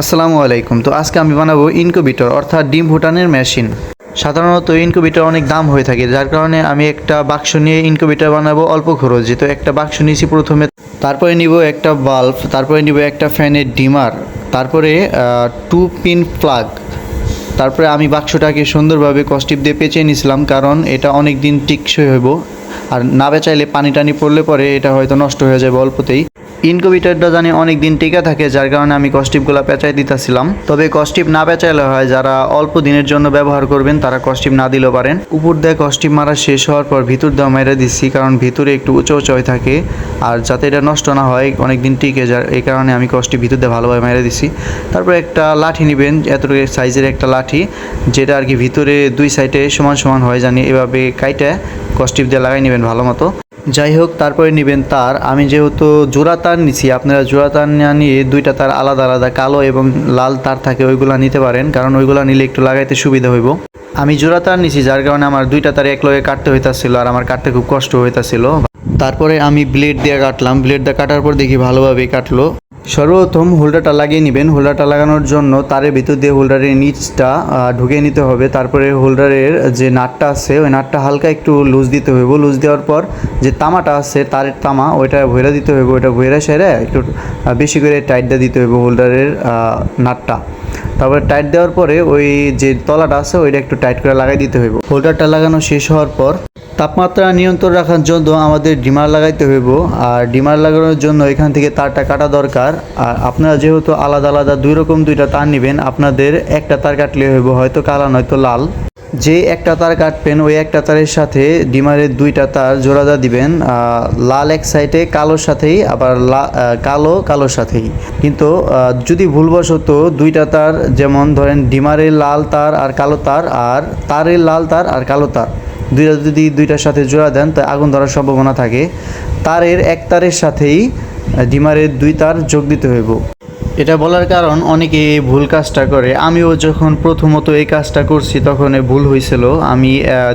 আসসালামু আলাইকুম। তো আজকে আমি বানাবো ইনকুবিটর অর্থাৎ ডিম ফুটানোর মেশিন। সাধারণত ইনকুবিটর অনেক দাম হয়ে থাকে, যার কারণে আমি একটা বাক্স নিয়ে ইনকুবিটর বানাবো অল্প খরচে। তো একটা বাক্স নিয়েছি প্রথমে, তারপরে নিব একটা বাল্ব, তারপরে নিব একটা ফ্যানের ডিমার, তারপরে টু পিন প্লাগ। তারপরে আমি বাক্সটাকে সুন্দরভাবে কস্টিপ দিয়ে পেঁচিয়ে নিয়েছিলাম, কারণ এটা অনেক দিন টিকসই হইব। আর না বেচাইলে পানি টানি পড়লে পরে এটা হয়তো নষ্ট হয়ে যাবে অল্পতেই। ইনকুবিটারটা জানি অনেক দিন টিকা থাকে, যার কারণে আমি কস্টিপগুলো পেঁচাই দিতেছিলাম। তবে কস্টিপ না পেঁচাইলে হয়, যারা অল্প দিনের জন্য ব্যবহার করবেন, তারা কস্টিপ না দিলেও পারেন। উপর দিয়ে কস্টিপ মারা শেষ হওয়ার পর ভিতর দেওয়া মেরে দিচ্ছি কারণ ভিতরে একটু উঁচু উঁচু হয়ে থাকে। আর যাতে এটা নষ্ট না হয় অনেক দিন টিকে যায় এই কারণে আমি কস্টিপ ভিতর দিয়ে ভালোভাবে মেরে দিচ্ছি তারপর একটা লাঠি নেবেন, এতটুকু সাইজের একটা লাঠি, যেটা আর কি ভিতরে দুই সাইডে সমান সমান হয় জানি, এভাবে কাইটা কস্টিপ দিয়ে লাগাই নেবেন ভালো মতো। যাই হোক তারপরে নেবেন তার। আমি যেহেতু জোড়া তার নিছি, আপনারা জোড়া তার না নিয়ে দুইটা তার আলাদা আলাদা কালো এবং লাল তার থাকে, ওইগুলো নিতে পারেন, কারণ ওইগুলো নিলে একটু লাগাইতে সুবিধা হইব। আমি জোড়া তার নিছি, যার কারণে আমার দুইটা তার এক লগে কাটতে হইতাছিল আর আমার কাটতে খুব কষ্ট হইতাছিল। তারপরে আমি ব্লেড দিয়ে কাটলাম। ব্লেড দিয়ে কাটার পর দেখি ভালোভাবে কাটলো। সর্বপ্রথম হোল্ডারটা লাগিয়ে নেবেন। হোল্ডারটা লাগানোর জন্য তারের ভিতর দিয়ে হোল্ডারের নিচটা ঢুকিয়ে নিতে হবে। তারপরে হোল্ডারের যে নাটটা আছে, ওই নাটটা হালকা একটু লুজ দিতে হইব। লুজ দেওয়ার পর যে তামাটা আছে, তারের তামা, ওইটা ভৈরা দিতে হইব। ওইটা ভৈরা সেরে একটু বেশি করে টাইটটা দিতে হইব হোল্ডারের নাটটা। তারপরে টাইট দেওয়ার পরে ওই যে তলাটা আছে, ওইটা একটু টাইট করে লাগাই দিতে হইব। হোল্ডারটা লাগানো শেষ হওয়ার পর তাপমাত্রা নিয়ন্ত্রণ রাখার জন্য আমাদের ডিমার লাগাইতে হইব, আর ডিমার লাগানোর জন্য এখান থেকে তারটা কাটা দরকার। আর আপনারা যেহেতু আলাদা আলাদা দুই রকম দুইটা তার নেবেন, আপনাদের একটা তার কাটলে হইব হয়তো কালা, নয়তো লাল। যে একটা তার কাটবেন, ওই একটা তারের সাথে ডিমারের দুইটা তার জোড়াদা দিবেন লাল এক সাইডে কালোর সাথেই, আবার কালো কালোর সাথেই। কিন্তু যদি ভুলবশত দুইটা তার, যেমন ধরেন ডিমারের লাল তার আর কালো তার, আর তারের লাল তার আর কালো তার দুইটা যদি দুইটার সাথে জোড়া দেন তা আগুন ধরার সম্ভাবনা থাকে। তারের এক তারের সাথেই ডিমারের দুই তার যোগ দিতে হইব। এটা বলার কারণ, অনেকে এই ভুল কাজটা করে। আমিও যখন প্রথমত এই কাজটা করছি, তখন ভুল হয়েছিল আমি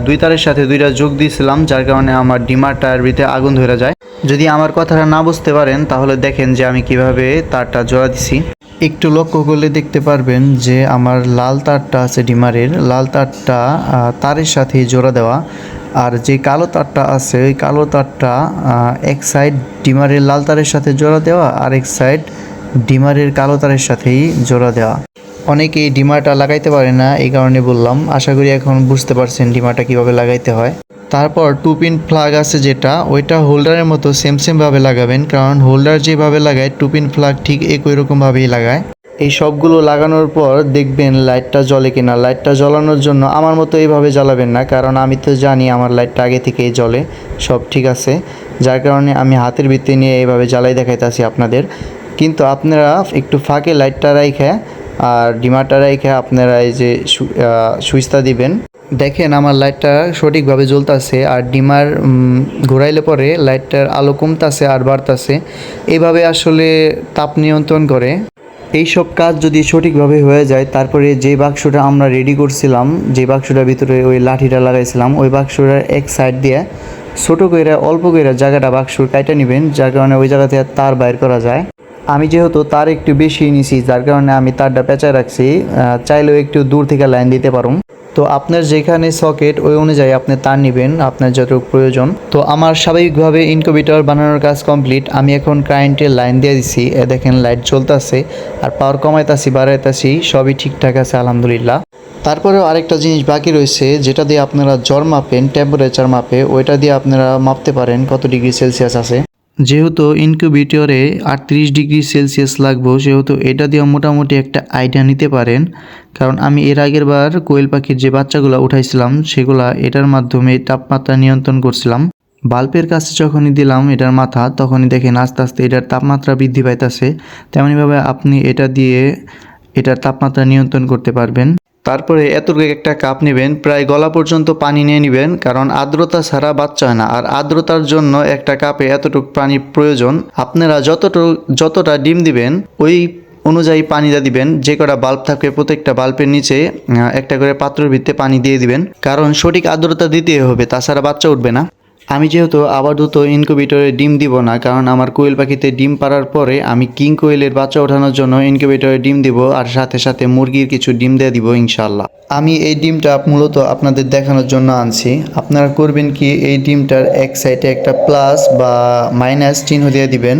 দুই তারের সাথে দুইটা যোগ দিয়েছিলাম, যার কারণে আমার ডিমার টায়ার ভিতরে আগুন ধরে যায়। যদি আমার কথাটা না বুঝতে পারেন, তাহলে দেখেন যে আমি কীভাবে তারটা জোড়া দিছি। একটু লক্ষ্য করলে দেখতে পারবেন যে আমার লাল তারটা আছে ডিমারের। লাল তারটা তারের সাথে জোড়া দেওয়া। আর যে কালো তারটা আছে, ওই কালো তারটা এক সাইড ডিমারের লাল তারের সাথে জোড়া দেওয়া আর এক সাইড ডিমারের কালো তারের সাথেই জোড়া দেওয়া। অনেকেই ডিমারটা লাগাইতে পারে না, এই কারণে বললাম। আশা করি এখন বুঝতে পারছেন ডিমারটা কীভাবে লাগাইতে হয়। তারপর টু পিন প্লাগ আছে যেটা, ওইটা হোল্ডারের মতো সেম সেমভাবে লাগাবেন, কারণ হোল্ডার যেভাবে লাগায় টু পিন প্লাগ ঠিক একই রকমভাবেই লাগায়। এই সবগুলো লাগানোর পর দেখবেন লাইটটা জ্বলে কিনা। লাইটটা জ্বলানোর জন্য আমার মতো এইভাবে জ্বালাবেন না, কারণ আমি তো জানি আমার লাইটটা আগে থেকেই জ্বলে, সব ঠিক আছে। যার কারণে আমি হাতের ভিত্তি নিয়ে এইভাবে জ্বালাই দেখাইতেছি আপনাদের। কিন্তু আপনারা একটু ফাঁকে লাইটটা রাইখে আর ডিমারটা রাইখে আপনারা এই যে সুইচটা দিবেন। দেখেন আমার লাইটটা সঠিকভাবে জ্বলতেছে আর ডিমার ঘোরাইলে পরে লাইটটার আলো কমতাছে আর বাড়তাছে। এইভাবে আসলে তাপ নিয়ন্ত্রণ করে। এই সব কাজ যদি সঠিকভাবে হয়ে যায়, তারপরে যে বাক্সটা আমরা রেডি করছিলাম, যে বাক্সটার ভিতরে ওই লাঠিটা লাগাইছিলাম, ওই বাক্সটার এক সাইড দিয়ে ছোট করে, অল্প করে জায়গাটা বাক্সর কাইটা নেবেন, যার কারণে ওই জায়গা থেকে তার বাইর করা যায়। আমি যেহেতু তার একটু বেশি নিছি, যার কারণে আমি তারটা পেঁচায় রাখছি চাইলেও একটু দূর থেকে লাইন দিতে পারুম। তো আপনার যেখানে সকেট ওই অনুযায়ী আপনি তার নেবেন, আপনার যতটুকু প্রয়োজন। তো আমার স্বাভাবিকভাবে ইনকুবেটর বানানোর কাজ কমপ্লিট আমি এখন কারেন্টের লাইন দিয়ে দিছি। এ দেখেন লাইট জ্বলতেছে, আর পাওয়ার কমাইতাছি, বাড়াইতাছি, সবই ঠিকঠাক আছে, আলহামদুলিল্লাহ। তারপরেও আরেকটা জিনিস বাকি রয়েছে, যেটা দিয়ে আপনারা জ্বর মাপেন টেম্পারেচার মাপে, ওইটা দিয়ে আপনারা মাপতে পারেন কত ডিগ্রি সেলসিয়াস আছে। যেহেতু ইনকিউবেটরে আটত্রিশ ডিগ্রি সেলসিয়াস লাগবো, সেহেতু এটা দিয়ে মোটামুটি একটা আইডিয়া নিতে পারেন। কারণ আমি এর আগের বার কোয়েল পাখির যে বাচ্চাগুলো উঠাইছিলাম, সেগুলা এটার মাধ্যমে তাপমাত্রা নিয়ন্ত্রণ করছিলাম। বাল্বের কাছে যখনই দিলাম এটার মাথা, তখনই দেখেন আস্তে আস্তে এটার তাপমাত্রা বৃদ্ধি পাইতেছে। তেমনিভাবে আপনি এটা দিয়ে এটার তাপমাত্রা নিয়ন্ত্রণ করতে পারবেন। তারপরে এতটুকু একটা কাপ নেবেন, প্রায় গলা পর্যন্ত পানি নিয়ে নেবেন, কারণ আর্দ্রতা ছাড়া বাচ্চা হয় না। আর আর্দ্রতার জন্য একটা কাপে এতটুকু পানি প্রয়োজন। আপনারা যতটুকু যতটা ডিম দিবেন, ওই অনুযায়ী পানিটা দিবেন। যে কটা বাল্ব থাকবে প্রত্যেকটা বাল্বের নিচে একটা করে পাত্রের ভিতরে পানি দিয়ে দিবেন। কারণ সঠিক আর্দ্রতা দিতে হবে, তাছাড়া বাচ্চা উঠবে না। আমি যেহেতু আপাতত ইনকিউবেটরে ডিম দিব না, কারণ আমার কোয়েল পাখিতে ডিম পাড়ার পরে আমি কিং কোয়েলের বাচ্চা ওঠানোর জন্য ইনকিউবেটরে ডিম দিব আর সাথে সাথে মুরগির কিছু ডিম দিয়ে দিব ইনশাল্লাহ আমি এই ডিমটা মূলত আপনাদের দেখানোর জন্য আনছি। আপনারা করবেন কি, এই ডিমটার এক সাইডে একটা প্লাস বা মাইনাস চিহ্ন দিয়ে দিবেন,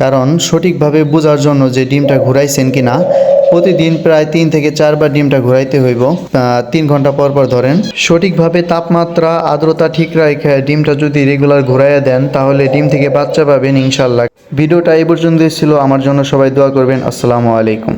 কারণ সঠিকভাবে বোঝার জন্য যে ডিমটা ঘুরাইছেন কিনা প্রতিদিন প্রায় তিন থেকে চারবার ডিমটা ঘুরাইতে হইব। তিন ঘণ্টা পর পর ধরেন। সঠিকভাবে তাপমাত্রা, আর্দ্রতা ঠিক রেখে ডিমটা যদি রেগুলার ঘুরাইয়া দেন, তাহলে ডিম থেকে বাচ্চা পাবেন ইনশাল্লাহ ভিডিওটা এই পর্যন্তই ছিল। আমার জন্য সবাই দোয়া করবেন। আসসালামু আলাইকুম।